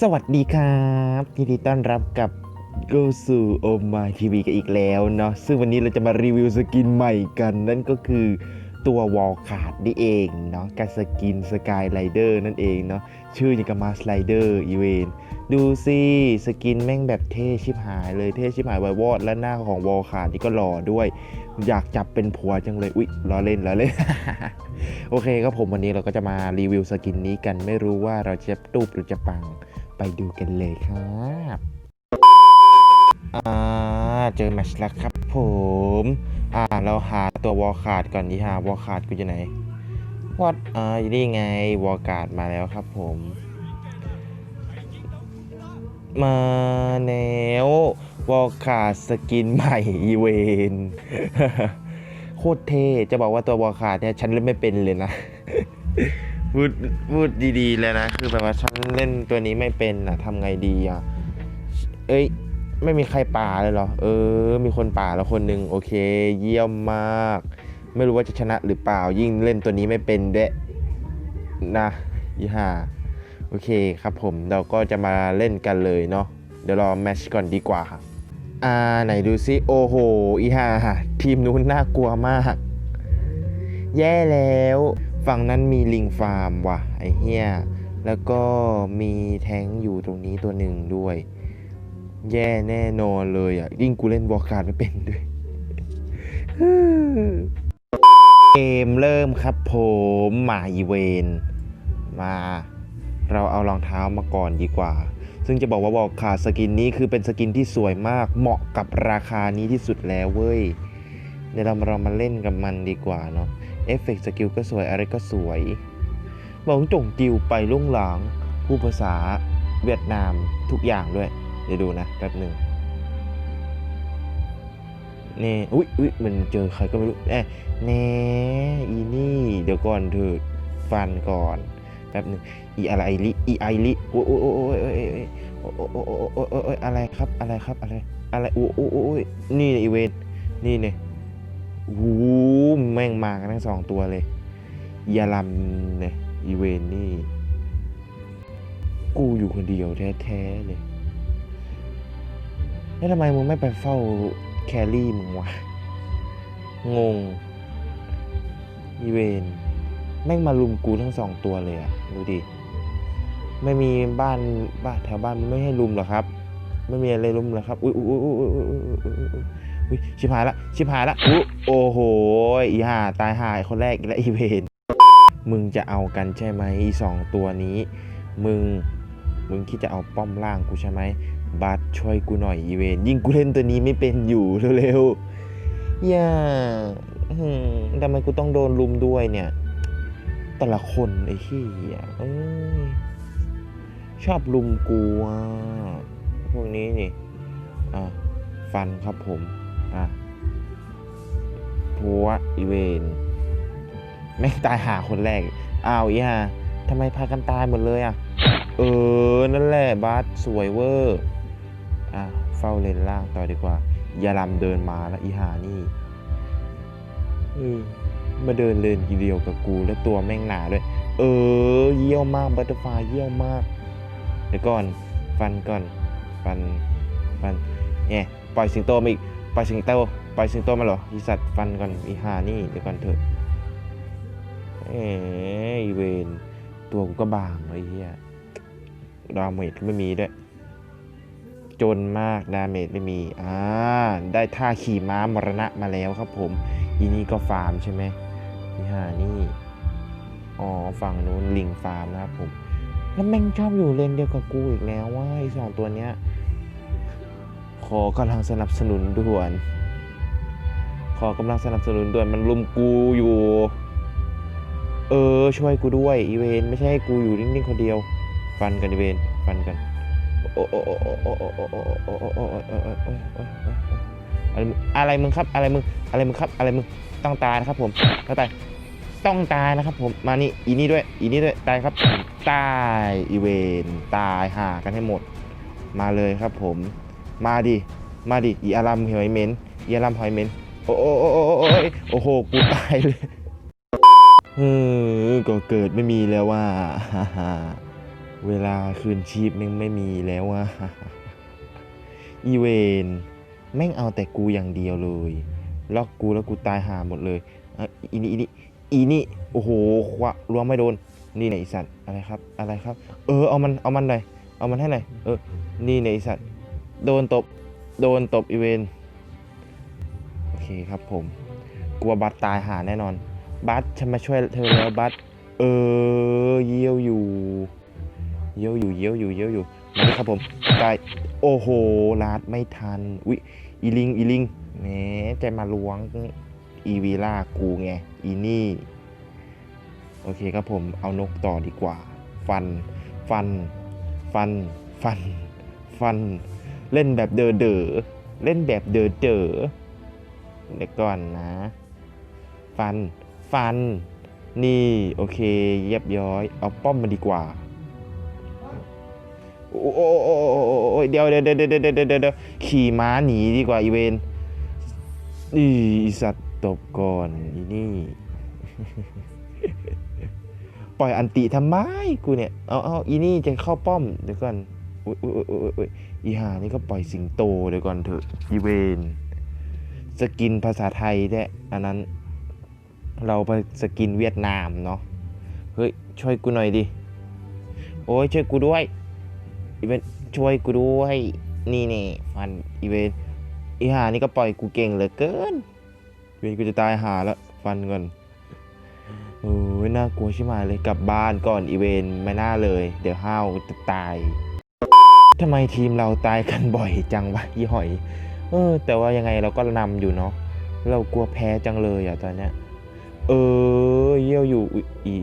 สวัสดีครับยินดีต้อนรับกับ Go สู่โอมาทีวีกันอีกแล้วเนาะซึ่งวันนี้เราจะมารีวิวสกินใหม่กัน นั่นก็คือตัววอลขาดนี่เองเนาะกับสกินสกายไรเดอร์นั่นเองเนาะชื่ออย่างกับมาสไลเดอร์อีเวนดูสิสกินแม่งแบบเท่ชิบหายเลยเท่ชิบหายไวายวอดและหน้าของวอลขาดนี่ก็หล่อด้วย อยากจับเป็นผัวจังเลย อุ๊ยล้อเล่นล้อเล่น โอเคครับผมวันนี้เราก็จะมารีวิวสกินนี้กันไม่รู้ว่าเราจะตูบหรือจะปังไปดูกันเลยครับอ่าเจอแมชแล้วครับผมอ่าเราหาตัววอลคาร์ดก่อนดีฮะวอลคาร์ดกูอยู่ไหนวัดอ่าอยู่นี่ไงวอลการ์ดมาแล้วครับผม มาแล้ว วอลคาดสกินใหม่อีเวนโคตรเท่จะบอกว่าตัววอลคาดเนี่ยฉันเล่นไม่เป็นเลยนะพูดพูดดีๆเลยนะ คือแบบว่าฉันเล่นตัวนี้ไม่เป็นอะทำไงดีอะ เอ้ย ไม่มีใครป่าเลยเหรอ เออ มีคนป่าแล้วคนหนึ่งโอเค เยี่ยมมาก ไม่รู้ว่าจะชนะหรือเปล่ายิ่งเล่นตัวนี้ไม่เป็นด้วยนะยี่ห้าโอเคครับผมเราก็จะมาเล่นกันเลยเนาะเดี๋ยวรอแมชก่อนดีกว่า อ่าไหนดูซิโอ้โหอีห่าทีมนู้นน่ากลัวมาก แย่แล้ว ฝั่งนั้นมีลิงฟาร์มว่ะ ไอเหี้ยแล้วก็มีแท้งอยู่ตรงนี้ตัวหนึ่งด้วย แย่แน่นอนเลยอะ ยิ่งกูเล่นวอลการ์ไม่เป็นด้วย เกมเริ่มครับผมมาอีเวน มา เราเอารองเท้ามาก่อนดีกว่า ซึ่งจะบอกว่าวอลคาสกินนี้คือเป็นสกินที่สวยมากเหมาะกับราคานี้ที่สุดแล้วเว้ยเดี๋ยวเรามาเรามาเล่นกับมันดีกว่าเนาะเอฟเฟกต์สกิลก็สวยอะไรก็สวยบอกจงติวไปลุ่งหลังผู้ภาษาเวียดนามทุกอย่างด้วย เดี๋ยวดูนะแป๊บหนึ่งเนี่อุ้ยอุ้ยมันเจอใครก็ไม่รู้แน่แน่อีนี่ เดี๋ยวก่อนเถอะฟันก่อน แป๊บหนึ่งอีอะไรลิอีไอลิโอ้ยโอ้ยโอ้ยโอ้ยโอ้ยโอ้ยโอ้ยโอ้ยอะไรครับอะไรครับอะไรอะไรโอ้ยโอ้ยโอ้ยนี่อีเวนนี่เนี่ยโอ้โหแม่งมากันทั้งสองตัวเลยยาลัมเนี่ยอีเวนนี่ กูอยู่คนเดียวแท้ๆเลยแล้วทำไมมึงไม่ไปเฝ้าแคลรี่มึงวะงงอีเวน แม่งมาลุมกูทั้งสองตัวเลยอะดูดิไม่มีบ้านบ้านแถวบ้านมันไม่ให้ลุมหรอครับ ไม่มีอะไรลุมหรอครับอุ้ยอุ้ยอุ้ยอุ้ยอุ้ยอุ้ยชิบายละชิบหายละอุ้ยโอ้โหอีห่าตายหายคนแรกอีกแล้วอีเวนมึงจะเอากันใช่ไหมสองตัวนี้ มึงมึงคิดจะเอาป้อมล่างกูใช่ไหมบัสช่วยกูหน่อยอีเวนยิ่งกูเล่นตัวนี้ไม่เป็นอยู่เร็วๆอย่าทำไมกูต้องโดนลุมด้วยเนี่ย แต่ละคนไอ้ขี้ยเอ้ยชอบลุมกูอะพวกนี้นี่ อะ ฟันครับผม อะผัวอีเวนแม่งตายหาคนแรก อ้าวอีห่าทำไมพากันตายหมดเลยอะ เออ นั่นแหละบาสสวยเวอร์ อะ เฝ้าเลนล่างต่อดีกว่า อย่าลำเดินมาแล้วอีหานี่เออ มาเดินเล่นทีเดียวกับกูแล้วตัวแม่งหนาด้วย เออ เยี่ยวมากบัตเตอร์ฟลายเยี่ยวมาก เดี๋ยวก่อน ฟันก่อน ฟัน ฟันเนี่ยปล่อยสิงโตมาอีก ปล่อยสิงโต ปล่อยสิงโตมาเหรออีสัตว์ฟันก่อนอีหานี่ เดี๋ยวก่อนเถอะ เอ้ยอีเวนตัวกูก็บางเลยไอ้เฮียดาเมจไม่มีด้วย จนมากดาเมจไม่มี อ่า ได้ท่าขี่ม้ามรณะมาแล้วครับผม อีนี่ก็ฟาร์มใช่ไหมอีหานี่อ๋อฝั่งนู้นลิงฟาร์มนะครับผมแล้วแม่งชอบอยู่เลนเดียวกับกูอีกแล้วว่าไอสองตัวเนี้ยขอกำลังสนับสนุนด่วน ขอกำลังสนับสนุนด่วนมันลุมกูอยู่ เออช่วยกูด้วยอีเวนไม่ใช่กูอยู่นิ่งๆคนเดียว ฟันกันอีเวนฟันกันโอ้โอ้โอ้โอ้โอ้โอ้โอ้โอ้โอ้โอ้โอะไรมึงครับ อะไรมึง อะไรมึงครับ อะไรมึง ต้องตายนะครับ ผมต้องตาย ต้องตายนะครับ ผม มานี่ อีนี่ด้วย อีนี่ด้วย ตายครับ ตาย อีเวน ตายหากันให้หมด มาเลยครับ ผม มาดิ มาดิ อีอารัมหอยเม็นอีอารัมหอยเม็นโอ้โอ้โอ้โอ้โอ้โอ้โห กูตายเลยเออก็เกิดไม่มีแล้วว่าเวลาคืนชีพแม่งไม่มีแล้วอะอีเวน แม่งเอาแต่กูอย่างเดียวเลยล็อกกูแล้วกูตายหาหมดเลยอะอีนี่อีนี่อีนี่โอ้โหคว้าล้วงไม่โดนนี่ไหนสัตว์อะไรครับอะไรครับ เออเอามันเอามันหน่อยเอามันให้หน่อยเออนี่ไหนสัตว์โดนตบโดนตบอีเวนโอเคครับผมกลัวบัตตายหาแน่นอน บัตฉันมาช่วยเธอแล้วบัตเออเยี่ยวอยู่ เยี่ยวอยู่เยี่ยวอยู่เยี่ยวอยู่ มาดิครับผมตายโอ้โหลาดไม่ทันอุ๊ยอีลิงอีลิงแหมใจมาล้วงอีวีล่ากูไงอีนี่โอเคครับผมเอานกต่อดีกว่า ฟัน ฟัน ฟัน ฟัน ฟัน เล่นแบบเดอเดอเล่นแบบเดอเดอเดี๋ยวก่อนนะ ฟัน ฟัน นี่ โอเคเยียบย้อย เอาป้อมมาดีกว่า โอ้โอ้เดี๋ยวเดี๋ยวเดี๋ยวเดี๋ยวเดี๋ยวขี่ม้าหนีดีกว่าอีเวนนี่อีสัตว์ตบก่อนอีนี่ ปล่อยอันติทำไมกูเนี่ย เอาเอาอีนี่จะเข้าป้อมเดี๋ยวก่อนอุ้ยอุ้ยอุ้ยอุ้ยอุ้ยอีห่านี่ก็ปล่อยสิงโตเดี๋ยวก่อนเถอะอีเวนสกินภาษาไทยแท้อันนั้น เราไปสกินเวียดนามเนาะเฮ้ยช่วยกูหน่อยดิ โอ้ยช่วยกูด้วย อีเวนช่วยกูด้วยนี่นี่ฟันอีเวนอีหานี่ก็ปล่อยกูเก่งเหลือเกินอีเวนกูจะตายหาแล้วฟันก่อนโอ้ยน่ากลัวชิบหายเลยกลับบ้านก่อนอีเวนไม่น่าเลย เดี๋ยวห้าวจะตายทำไมทีมเราตายกันบ่อยจังวะยี่หอย เออ แต่ว่ายังไงเราก็นำอยู่เนาะเรากลัวแพ้จังเลยอะตอนเนี้ยเออเยี่ยวอยู่อี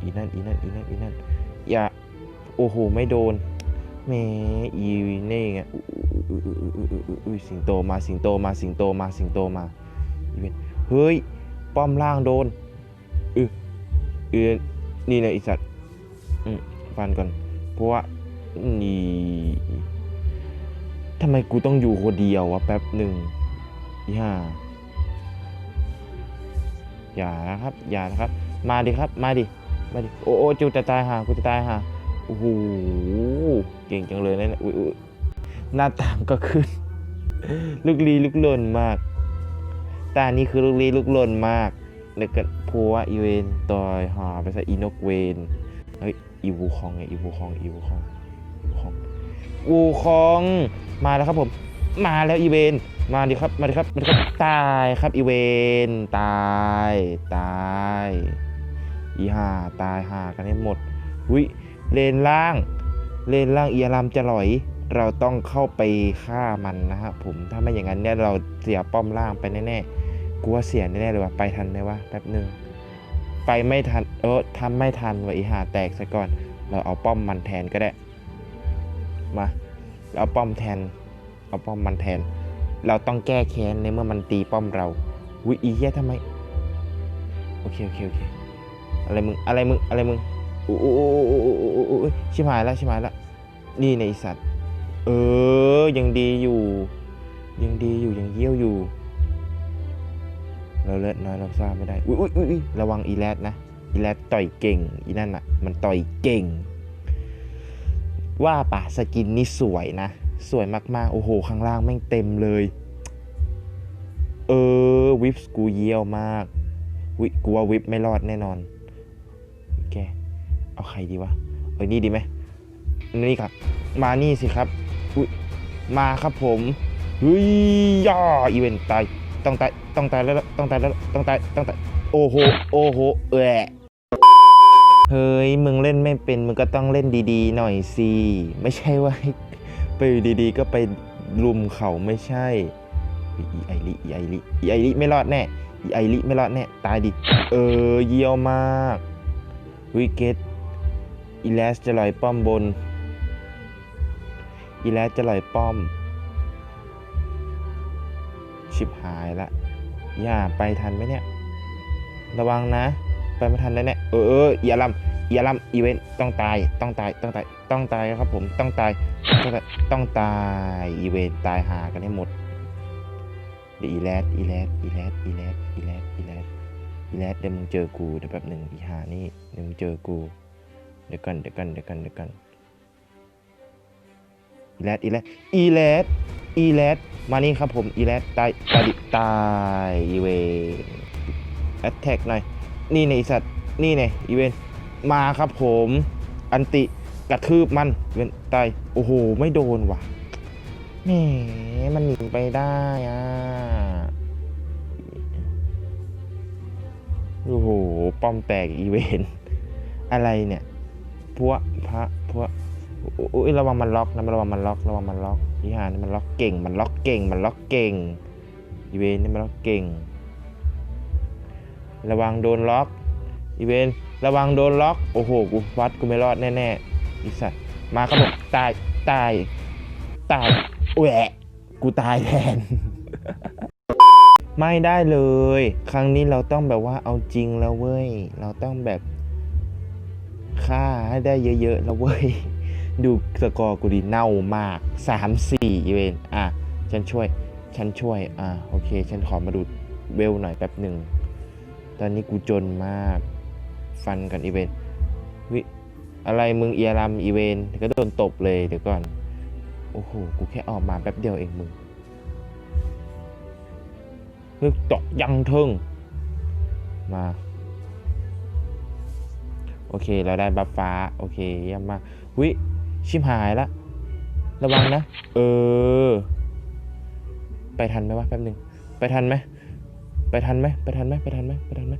อีนั่นอีนั่นอีนั่นอีนั่นอย่าโอ้โหไม่โดน แหมอีนี่ไงอุ๊ยสิงโตมาสิงโตมาสิงโตมาสิงโตมาอีเวนเฮ้ย ป้อมล่างโดนเออเออนี่นะไอสัตว์อืมฟันก่อน เพราะว่านี่ทำไมกูต้องอยู่คนเดียววะแป๊บหนึ่งอีห่าอย่านะครับ อย่านะครับ มาดิครับ มาดิ มาดิ โอ้โอ้จูจะตายห่ากูจะตายห่า โอ้โหเก่งจังเลยนะเนี่ยอุ๊ยอุ๊ยหน้าต่างก็ขึ้นลูกลีลูกหล่นมากตานี่คือลูกลีลูกหล่นมากเด็กกันพัวอีเวนตอยหาไปซะอีนกเวนเฮ้ยอีวูคองไงอีวูคองอีวูคองอีวูคองวูคองมาแล้วครับผม มาแล้วอีเวนมาดิครับมาดิครับมาดิครับตายครับอีเวนตายตายอีห่าตายห่ากันให้หมดวิ เลนล่าง เลนล่างเอียรามจะลอย เราต้องเข้าไปฆ่ามันนะครับผมถ้าไม่อย่างนั้นเนี่ยเราเสียป้อมล่างไปแน่ๆกูว่าเสียแน่ๆเลยว่ะไปทันไหมวะแป๊บหนึ่งไปไม่ทันเออทำไม่ทันว่ะอีหาแตกซะก่อน เราเอาป้อมมันแทนก็ได้มาเราเอาป้อมแทน เอาป้อมมันแทน เราต้องแก้แค้นในเมื่อมันตีป้อมเราวิอีเหี้ยทำไมโอเคโอเคโอเคอะไรมึงอะไรมึงอะไรมึง โอ้โหชิมายแล้วชิมายแล้วนี่ในสัตว์ เออ ยังดีอยู่ ยังดีอยู่ ยังเยี่ยวอยู่ เราเลือน้อยเราทราบไม่ได้อุ้ยอุ้ยระวังอีแรดนะ อีแรดต่อยเก่ง อีนั่นอะ มันต่อยเก่ง ว่าป่ะสกินนี่สวยนะ สวยมากๆ โอ้โห ข้างล่างแม่งเต็มเลย เออ วิปกูเยี่ยวมากกลัววิฟไม่รอดแน่นอน เอาใครดีวะเอ้ยนี่ดีไหมนี่ครับ มานี่สิครับอุ้ยมาครับผมเฮ้ยย่าอีเวนต์ตายต้องตายต้องตายแล้วต้องตายแล้วต้องตายต้องตายโอ้โหโอ้โหแอะเฮ้ยมึงเล่นไม่เป็นมึงก็ต้องเล่นดีๆ หน่อยสิไม่ใช่ว่าไปดีๆ ก็ไปลุมเขาไม่ใช่อีไอริอีไอริอีไอริไม่รอดแน่อีไอริไม่รอดแน่ตายดิเออเยี่ยวมากวิกเกต อีแลสจะลอยป้อมบน อีแลสจะลอยป้อม ชิบหายละอย่าไปทันไหมเนี่ย ระวังนะ ไปไม่ทันแน่ๆเออเอออย่าลำอย่าลำอีเวนต์ต้องตาย ต้องตาย ต้องตาย ต้องตายครับผม ต้องตาย ต้องตาย อีเวนต์ตายหากันให้หมด เดี๋ยวอีแลดอีแลดอีแลดอีแลดอีแลดอีแลดอีแลดเดี๋ยวมึงเจอกูเดี๋ยวแป๊บหนึ่งอีหานี่เดี๋ยวมึงเจอกู เดี๋ยวกันเดี๋ยวกันเดี๋ยวกันเดี๋ยวกันอีแรดอีแรดอีแรดอีแรดมานี่ครับผมอีแรดตายตายดิตายอีเวนแอตแทกหน่อยนี่ในยไอ้สัตว์นี่ไงอีเวนมาครับผมอันติกระทืบมันเวนตายโอ้โหไม่โดนว่ะแหมมันหนีไปได้อะโอ้โหป้อมแตกอีเวนอะไรเนี่ย พวกพระพวกอุ้ยระวังมันล็อกนะระวังมันล็อกระวังมันล็อกนิหารนี่มันล็อกเก่ง มันล็อกเก่ง มันล็อกเก่งอีเวนนี่มันล็อกเก่ง ระวังโดนล็อกอีเวนระวังโดนล็อกโอ้โหกูวัดกูไม่รอดแน่ๆอีสัตว์มาครับผมตายตายตายแหวะกูตายแทนไม่ได้เลย ครั้งนี้เราต้องแบบว่าเอาจริงแล้วเว้ย เราต้องแบบ ฆ่าให้ได้เยอะๆแล้วเว้ย ดูสกอร์กูดีเน่ามาก 3 4อีเวนอะ ฉันช่วย ฉันช่วย อะ โอเค ฉันขอมาดูเวลหน่อยแป๊บหนึ่ง ตอนนี้กูจนมาก ฟันกันอีเวนวิอะไรมึงเอียรัมอีเวนก็โดนตบเลยเดี๋ยวก่อน โอ้โห กูแค่ออกมาแป๊บเดียวเองมึงเฮ้ยตกยังเทิงมา โอเค เราได้บัฟฟ้า โอเคเยี่ยมมากวิชิมหายละ ระวังนะ เออ ไปทันไหมวะแป๊บหนึ่งไปทันไหมไปทันไหมไปทันไหมไปทันไหมไปทันไหม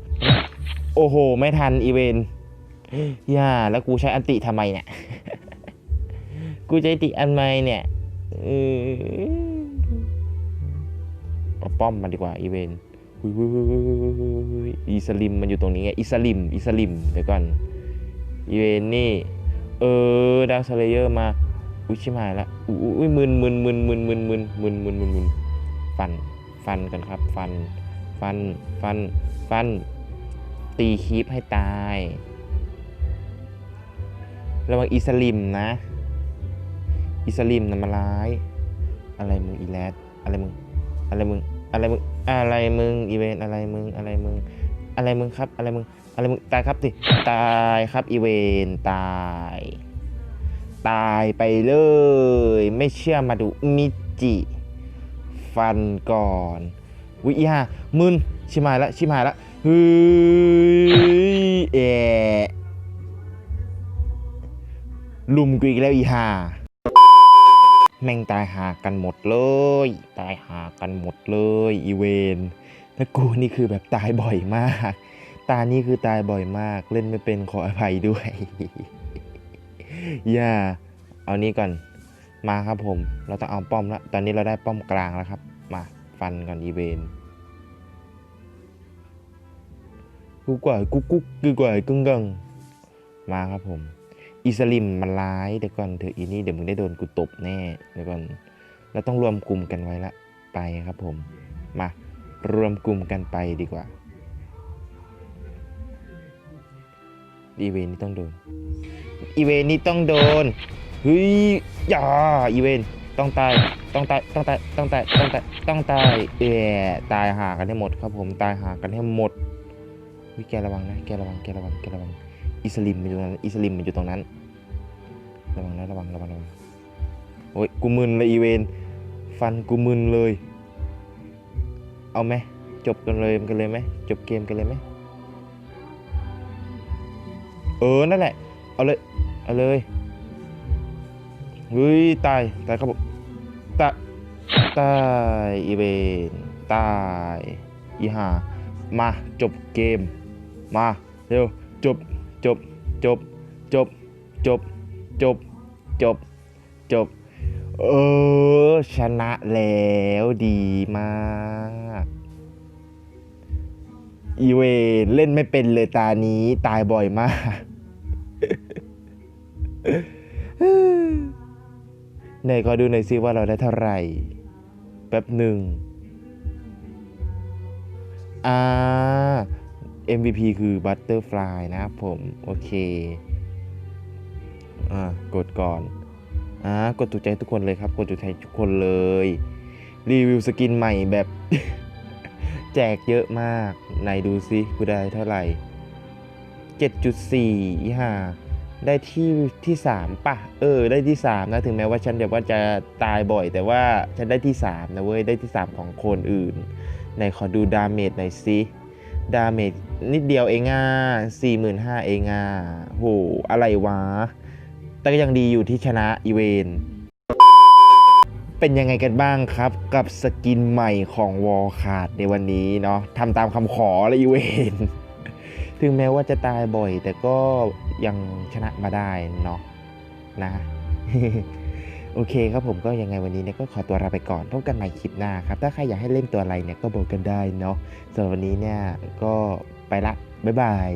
โอ้โห ไม่ทันอีเวนย่า แล้วกูใช้อันติทำไมเนี่ย กูใช้ติอันไมเนี่ยเอาป้อมมัดีกว่าอีเวนอีสลิมมันอยู่ตรงนี้ไงอีสลิมอีสลิมเดี๋ยวก่อน เวนนี่ เออดาวสเลเยอร์มาอุ้ยชิมายละอุ้ยอุ้ยมึนมึนมึนมึนมึนมึนมึนมึนมึนมึนฟันฟันกันครับ ฟัน ฟัน ฟัน ฟัน ตีคีปให้ตาย ระวังอีสลิมนะอีสลิมนะมาร้าย อะไรมึงอีแรดอะไรมึง อะไรมึง อะไรมึง อะไรมึง อีเวนอะไรมึง อะไรมึง อะไรมึงครับ อะไรมึง อะไรมึงตายครับสิตายครับอีเวนตาย ตายไปเลย ไม่เชื่อมาดูมิจิ ฟันก่อนวิอีห่ามึนชิมายละชิมายละเฮ้ยแอะลุมกูอีกแล้วอีหาแม่งตายหากันหมดเลย ตายหากันหมดเลย อีเวนแล้วกูนี่คือแบบตายบ่อยมาก ตานี่คือตายบ่อยมาก เล่นไม่เป็นขออภัยด้วย อย่า เอานี้ก่อน มาครับผม เราต้องเอาป้อมแล้ว ตอนนี้เราได้ป้อมกลางแล้วครับ มา ฟันกันอีเวนกูกว่ากุ๊กกุ๊กกูกว่ากึ่งกังมาครับผม อิสลิมมันร้ายเดี๋ยวก่อนเถออีนี่เดี๋ยวมึงได้โดนกูตบแน่เดี๋ยวก่อน เราต้องรวมกลุ่มกันไว้ละ ไปครับผม มารวมกลุ่มกันไปดีกว่า อีเวนนี่ต้องโดน อีเวนนี่ต้องโดน เฮ้ย อย่า อีเวน ต้องตาย ต้องตาย ต้องตาย ต้องตาย ต้องตาย ต้องตายเออตายหากันให้หมดครับผม ตายหากันให้หมดวิแกระวังนะ แกระวัง แกระวัง แกระวัง อิสลิมมันอยู่ตรงนั้น อิสลิมมันอยู่ตรงนั้น ระวังนะ ระวัง ระวัง ระวัง โอ้ย กูมึนเลยอีเวน ฟันกูมึนเลย เอาไหมจบกันเลยกันเลยไหมจบเกมกันเลยไหม ออนั่นแหละ เอาเลย เอาเลยเฮ้ยตาย ตายครับผมตายตายอีเวนตายอีหามาจบเกม มาเร็วจบจบจบจบจบจบจบจบเออชนะแล้วดีมากอีเวนเล่นไม่เป็นเลยตานี้ตายบ่อยมาก ไหนขอดูหน่อยซิว่าเราได้เท่าไหร่ แป๊บหนึ่งอ่า MVP คือ Butterfly นะครับผม โอเค อ่า กดก่อน อ่า กดถูกใจทุกคนเลยครับ กดถูกใจทุกคนเลย รีวิวสกินใหม่แบบ แจกเยอะมาก ไหนดูซิกูได้เท่าไหร่ 7.4อีห่า ได้ที่ที่สามป่ะเออ ได้ที่สามนะถึงแม้ว่าฉันเดี๋ยวว่าจะตายบ่อย แต่ว่าฉันได้ที่สามนะเว้ยได้ที่สามของคนอื่นไหนขอดูดาเมจหน่อยสิดาเมจนิดเดียวเองอะสี่หมื่นห้าเองอะโหอะไรวะ แต่ก็ยังดีอยู่ที่ชนะอีเวน เป็นยังไงกันบ้างครับ กับสกินใหม่ของวอลคาร์ดในวันนี้เนาะทำตามคำขอเลยอีเวน ถึงแม้ว่าจะตายบ่อย แต่ก็ยังชนะมาได้เนาะนะ โอเคครับผมก็ยังไงวันนี้เนี่ยก็ขอตัวลาไปก่อนพบกันใหม่คลิปหน้าครับ ถ้าใครอยากให้เล่นตัวอะไรเนี่ยก็บอกกันได้เนาะส่วนวันนี้เนี่ยก็ไปละ บ๊ายบาย